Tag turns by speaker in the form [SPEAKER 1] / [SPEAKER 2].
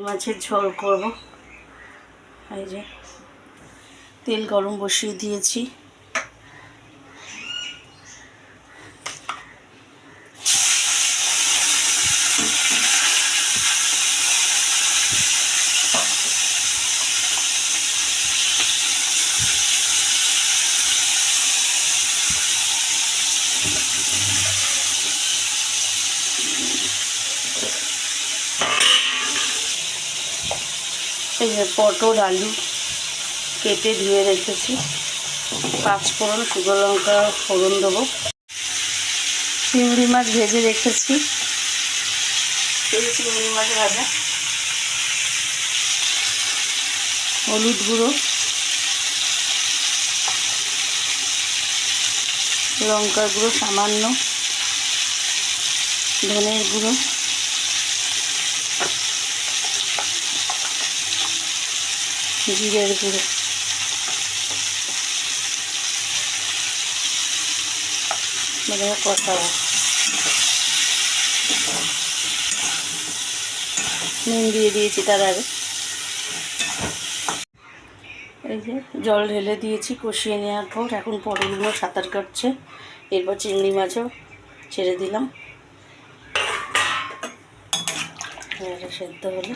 [SPEAKER 1] মাছের ঝোল করব। এই যে তেল গরম বসিয়ে দিয়েছি। এই যে পটল আলু কেটে ধুয়ে রেখেছি। পাঁচ ফোড়ন শুকনো লঙ্কা ফোড়ন দেবো। চিংড়ি মাছ ভেজে রেখেছি। চিংড়ি মাছ ভাজা। হলুদ গুঁড়ো। লঙ্কা গুঁড়ো সামান্য। ধনের গুঁড়ো। জিরের গুঁড়ো। মানে কষা। নুন দিয়ে দিয়েছি তার আগে। এই যে জল ঢেলে দিয়েছি, কষিয়ে নেওয়ার পর এখন পটলগুলো সাঁতার কাটছে। এরপর চিংড়ি মাছও ছেড়ে দিলাম। সেদ্ধ হলে।